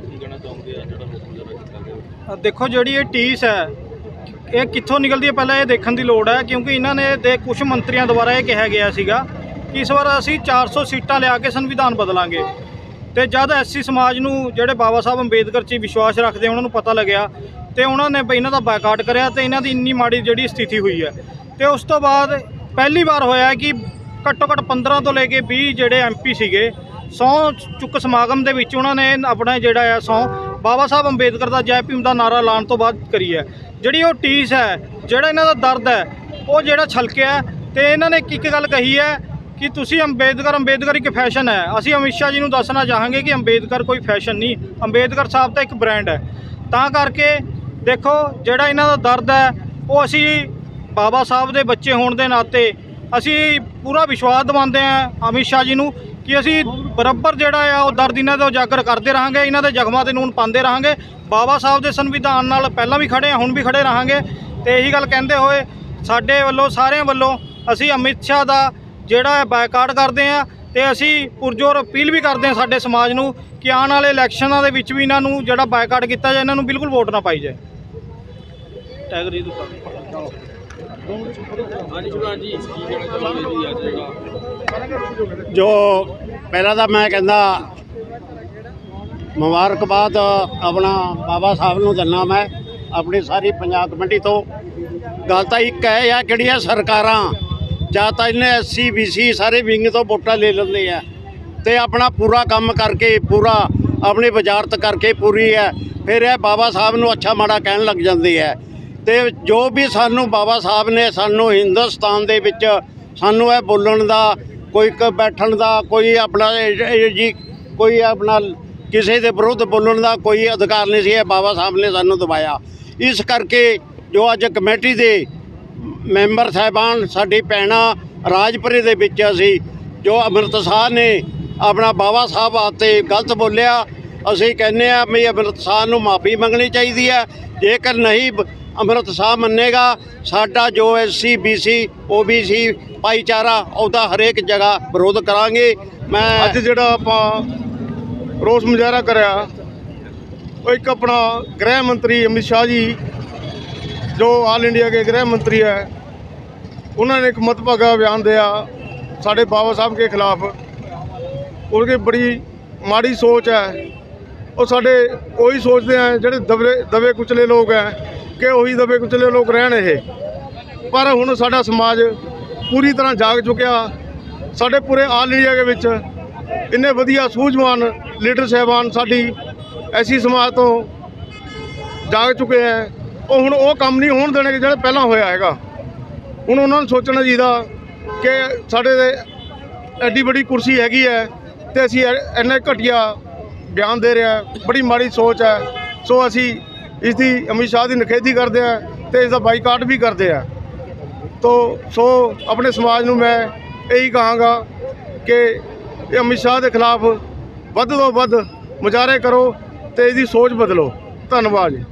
ਗਿਆ ਜਿਹੜਾ ਰੋਸ ਮੁਜ਼ਾਹਰਾ ਕੀਤਾ ਗਿਆ ਅ, ਦੇਖੋ ਜਿਹੜੀ ਇਹ ਟੀਸ ਹੈ ਇਹ ਕਿੱਥੋਂ ਨਿਕਲਦੀ ਹੈ ਪਹਿਲਾਂ ਇਹ ਦੇਖਣ ਦੀ ਲੋੜ ਹੈ ਕਿਉਂਕਿ ਇਹਨਾਂ ਨੇ ਦੇ ਕੁਝ ਮੰਤਰੀਆਂ ਦੁਆਰਾ ਇਹ ਕਿਹਾ ਗਿਆ ਸੀਗਾ ਕਿ ਇਸ ਵਾਰ ਅਸੀਂ 400 ਸੀਟਾਂ ਲਿਆ ਕੇ ਸੰਵਿਧਾਨ ਬਦਲਾਂਗੇ। ਤੇ ਜਦ ਐਸਸੀ ਸਮਾਜ ਨੂੰ ਜਿਹੜੇ ਬਾਬਾ ਸਾਹਿਬ ਅੰਬੇਦਕਰ 'ਚ ਵਿਸ਼ਵਾਸ ਰੱਖਦੇ ਉਹਨਾਂ ਨੂੰ ਪਤਾ ਲੱਗਿਆ ਤੇ ਉਹਨਾਂ ਨੇ ਬਈ ਇਹਨਾਂ ਦਾ ਬਾਈਕਾਟ ਕਰਿਆ ਤੇ ਇਹਨਾਂ ਦੀ ਇੰਨੀ ਮਾੜੀ ਜਿਹੜੀ ਸਥਿਤੀ ਹੋਈ ਹੈ। ਤੇ ਉਸ ਤੋਂ ਬਾਅਦ ਪਹਿਲੀ ਵਾਰ ਹੋਇਆ ਕਿ ਘੱਟੋ ਘੱਟ 15 ਤੋਂ ਲੈ ਕੇ 20 ਜਿਹੜੇ ਐਮਪੀ ਸੀਗੇ ਸਹੁੰ ਚੁੱਕ ਸਮਾਗਮ ਦੇ ਵਿੱਚ ਉਹਨਾਂ ਨੇ ਆਪਣਾ ਜਿਹੜਾ ਆ ਸਹੁੰ ਬਾਬਾ ਸਾਹਿਬ ਅੰਬੇਦਕਰ ਦਾ ਜੈ ਭੀਮ ਦਾ ਨਾਰਾ ਲਾਉਣ ਤੋਂ ਬਾਅਦ ਕਰੀ ਹੈ। ਜਿਹੜੀ ਉਹ ਟੀਸ ਹੈ, ਜਿਹੜਾ ਇਹਨਾਂ ਦਾ ਦਰਦ ਹੈ, ਉਹ ਜਿਹੜਾ ਛਲਕਿਆ ਹੈ ਤੇ ਇਹਨਾਂ ਨੇ ਇੱਕ ਗੱਲ ਕਹੀ ਹੈ ਕਿ ਤੁਸੀਂ ਅੰਬੇਦਕਰ ਅੰਬੇਦਕਰ ਇੱਕ ਫੈਸ਼ਨ ਹੈ। ਅਸੀਂ ਅਮਿਤ ਸ਼ਾਹ ਜੀ ਨੂੰ ਦੱਸਣਾ ਚਾਹਾਂਗੇ ਕਿ ਅੰਬੇਦਕਰ ਕੋਈ ਫੈਸ਼ਨ ਨਹੀਂ, ਅੰਬੇਦਕਰ ਸਾਹਿਬ ਤਾਂ ਇੱਕ ਬ੍ਰਾਂਡ ਹੈ। ਤਾਂ ਕਰਕੇ ਦੇਖੋ, ਜਿਹੜਾ ਇਹਨਾਂ ਦਾ ਦਰਦ ਹੈ, ਉਹ ਅਸੀਂ ਬਾਬਾ ਸਾਹਿਬ ਦੇ ਬੱਚੇ ਹੋਣ ਦੇ ਨਾਤੇ ਅਸੀਂ ਪੂਰਾ ਵਿਸ਼ਵਾਸ ਦਿਵਾਉਂਦੇ ਹਾਂ ਅਮਿਤ ਸ਼ਾਹ ਜੀ ਨੂੰ ਕਿ ਅਸੀਂ ਬਰਾਬਰ ਜਿਹੜਾ ਆ ਉਹ ਦਰਦ ਇਹਨਾਂ ਦਾ ਉਜਾਗਰ ਕਰਦੇ ਰਹਾਂਗੇ, ਇਹਨਾਂ ਦੇ ਜ਼ਖਮਾਂ ਤੇ ਨੂਨ ਪਾਉਂਦੇ ਰਹਾਂਗੇ। ਬਾਬਾ ਸਾਹਿਬ ਦੇ ਸੰਵਿਧਾਨ ਨਾਲ ਪਹਿਲਾਂ ਵੀ ਖੜੇ ਹਾਂ ਹੁਣ ਵੀ ਖੜੇ ਰਹਾਂਗੇ। ਤੇ ਇਹੀ ਗੱਲ ਕਹਿੰਦੇ ਹੋਏ ਸਾਡੇ ਵੱਲੋਂ, ਸਾਰਿਆਂ ਵੱਲੋਂ ਅਸੀਂ ਅਮਿਤ ਸ਼ਾਹ ਦਾ ਜਿਹੜਾ ਹੈ ਬਾਈਕਾਟ ਕਰਦੇ ਆ ਤੇ ਅਸੀਂ ਪੁਰਜੋਰ ਅਪੀਲ ਵੀ ਕਰਦੇ ਆ ਸਾਡੇ ਸਮਾਜ ਨੂੰ ਕਿ ਆਉਣ ਵਾਲੇ ਇਲੈਕਸ਼ਨਾਂ ਦੇ ਵਿੱਚ ਵੀ ਇਹਨਾਂ ਨੂੰ ਜਿਹੜਾ ਬਾਈਕਾਟ ਕੀਤਾ ਜਾਏ, ਇਹਨਾਂ ਨੂੰ ਬਿਲਕੁਲ ਵੋਟ ਨਾ ਪਾਈ ਜਾਏ। ਟੈਗਰ ਦੁਕਾਨ ਹਾਂਜੀ ਸ਼ੁਭਾਨ ਜੀ, ਕੀ ਕਹਿਣਾ ਚਾਹੁੰਦੇ ਜੀ ਅੱਜ ਜਿਹੜਾ ਜੋ ਪਹਿਲਾਂ ਤਾਂ ਮੈਂ ਕਹਿੰਦਾ, ਮੁਬਾਰਕਬਾਦ ਆਪਣਾ ਬਾਬਾ ਸਾਹਿਬ ਨੂੰ ਦਿੰਦਾ ਮੈਂ, ਆਪਣੀ ਸਾਰੀ ਪੰਜਾਬ ਕਮੇਟੀ ਤੋਂ। ਗੱਲ ਤਾਂ ਇੱਕ ਹੈ ਜਾਂ ਕਿਹੜੀਆਂ ਸਰਕਾਰਾਂ, ਜਾਂ ਤਾਂ ਇਹਨੇ ਐਸਸੀ ਬੀਸੀ ਸਾਰੇ ਵਿੰਗ ਤੋਂ ਵੋਟਾਂ ਲੈ ਲੈਂਦੇ ਆ। ਤੇ ਆਪਣਾ ਪੂਰਾ ਕੰਮ ਕਰਕੇ, ਪੂਰਾ ਆਪਣੀ ਵਜ਼ਾਰਤ ਕਰਕੇ ਪੂਰੀ ਹੈ। ਫਿਰ ਇਹ ਬਾਬਾ ਸਾਹਿਬ ਨੂੰ ਅੱਛਾ ਮਾੜਾ ਕਹਿਣ ਲੱਗ ਜਾਂਦੇ ਹੈ ਤੇ ਜੋ ਵੀ ਸਾਨੂੰ ਬਾਬਾ ਸਾਹਿਬ ਨੇ ਸਾਨੂੰ ਹਿੰਦੁਸਤਾਨ ਦੇ ਵਿੱਚ ਸਾਨੂੰ ਇਹ ਬੋਲਣ ਦਾ, ਕੋਈ ਬੈਠਣ ਦਾ, ਕੋਈ ਆਪਣਾ ਜੀ, ਕੋਈ ਆਪਣਾ ਕਿਸੇ ਦੇ ਵਿਰੁੱਧ ਬੋਲਣ ਦਾ ਕੋਈ ਅਧਿਕਾਰ ਨਹੀਂ ਸੀ, ਇਹ ਬਾਬਾ ਸਾਹਿਬ ਨੇ ਸਾਨੂੰ ਦਵਾਇਆ ਇਸ ਕਰਕੇ ਜੋ ਅੱਜ ਕਮੇਟੀ ਦੇ ਮੈਂਬਰ ਸਾਹਿਬਾਨ, ਸਾਡੀ ਭੈਣਾਂ ਰਾਜਪੁਰੇ ਦੇ ਵਿੱਚ ਅਸੀਂ ਜੋ ਅੰਮ੍ਰਿਤਸਰ ਨੇ ਆਪਣਾ ਬਾਬਾ ਸਾਹਿਬ ਆਤੇ ਗਲਤ ਬੋਲਿਆ, ਅਸੀਂ ਕਹਿੰਦੇ ਆ ਵੀ ਅੰਮ੍ਰਿਤਸਰ ਨੂੰ ਮਾਫੀ ਮੰਗਣੀ ਚਾਹੀਦੀ ਹੈ। ਜੇਕਰ ਨਹੀਂ ਅਮਰ ਉਤਸ਼ਾਹ ਮੰਨੇਗਾ, ਸਾਡਾ ਜੋ ਐਸਸੀ ਬੀਸੀ ਓਬੀਸੀ ਭਾਈਚਾਰਾ ਉਹਦਾ ਹਰੇਕ ਜਗ੍ਹਾ ਵਿਰੋਧ ਕਰਾਂਗੇ। ਮੈਂ ਅੱਜ ਜਿਹੜਾ ਆਪਾਂ ਰੋਸ ਮੁਜ਼ਾਹਰਾ ਕਰਿਆ, ਉਹ ਇੱਕ ਆਪਣਾ ਗ੍ਰਹਿ ਮੰਤਰੀ ਅਮਿਤ ਸ਼ਾਹ ਜੀ, ਜੋ ਆਲ ਇੰਡੀਆ ਦੇ ਗ੍ਰਹਿ ਮੰਤਰੀ ਹੈ, ਉਹਨਾਂ ਨੇ ਇੱਕ ਮਤਭਾਗਾ ਬਿਆਨ ਦਿਆ ਸਾਡੇ ਬਾਬਾ ਸਾਹਿਬ ਦੇ ਖਿਲਾਫ। ਉਹਦੀ ਬੜੀ ਮਾੜੀ ਸੋਚ ਹੈ। ਉਹ ਸਾਡੇ ਉਹੀ ਸੋਚਦੇ ਆ ਜਿਹੜੇ ਦਬਲੇ ਦਵੇ ਕੁਚਲੇ ਲੋਕ ਹੈ। ਕਿ ਉਹੀ ਦਬੇ ਕੁਚਲੇ ਲੋਕ ਰਹਿਣ ਇਹ। ਪਰ ਹੁਣ ਸਾਡਾ ਸਮਾਜ ਪੂਰੀ ਤਰ੍ਹਾਂ ਜਾਗ ਚੁੱਕਿਆ। ਸਾਡੇ ਪੂਰੇ ਆਲ ਇੰਡੀਆ ਦੇ ਵਿੱਚ ਇੰਨੇ ਵਧੀਆ ਸੂਝਵਾਨ ਲੀਡਰ ਸਾਹਿਬਾਨ ਸਾਡੀ ਐਸੀ ਸਮਾਜ ਤੋਂ ਜਾਗ ਚੁੱਕੇ ਹੈ ਉਹ ਹੁਣ ਉਹ ਕੰਮ ਨਹੀਂ ਹੋਣ ਦੇਣੇ ਜਿਹੜਾ ਪਹਿਲਾਂ ਹੋਇਆ ਹੈਗਾ। ਹੁਣ ਉਹਨਾਂ ਨੂੰ ਸੋਚਣਾ ਚਾਹੀਦਾ ਕਿ ਸਾਡੇ ਦੇ ਐਡੀ ਵੱਡੀ ਕੁਰਸੀ ਹੈਗੀ ਹੈ ਤੇ ਅਸੀਂ ਐ- ਇੰਨਾ ਘਟੀਆ ਬਿਆਨ ਦੇ ਰਿਹਾ ਬੜੀ ਮਾੜੀ ਸੋਚ ਹੈ ਸੋ ਅਸੀਂ ਇਸ ਦੀ ਅਮਿਤ ਸ਼ਾਹ ਦੀ ਨਿਖੇਧੀ ਕਰਦੇ ਆ ਤੇ ਇਸ ਦਾ ਬਾਈਕਾਟ ਵੀ ਕਰਦੇ ਆ। ਤੋ, ਸੋ, ਆਪਣੇ ਸਮਾਜ ਨੂੰ ਮੈਂ ਇਹੀ ਕਹਾਂਗਾ ਕਿ ਇਹ ਅਮਿਤ ਸ਼ਾਹ ਦੇ ਖਿਲਾਫ ਵੱਧ ਤੋਂ ਵੱਧ ਮੁਜ਼ਾਹਰੇ ਕਰੋ ਤੇ ਇਹਦੀ ਸੋਚ ਬਦਲੋ। ਧੰਨਵਾਦ ਜੀ।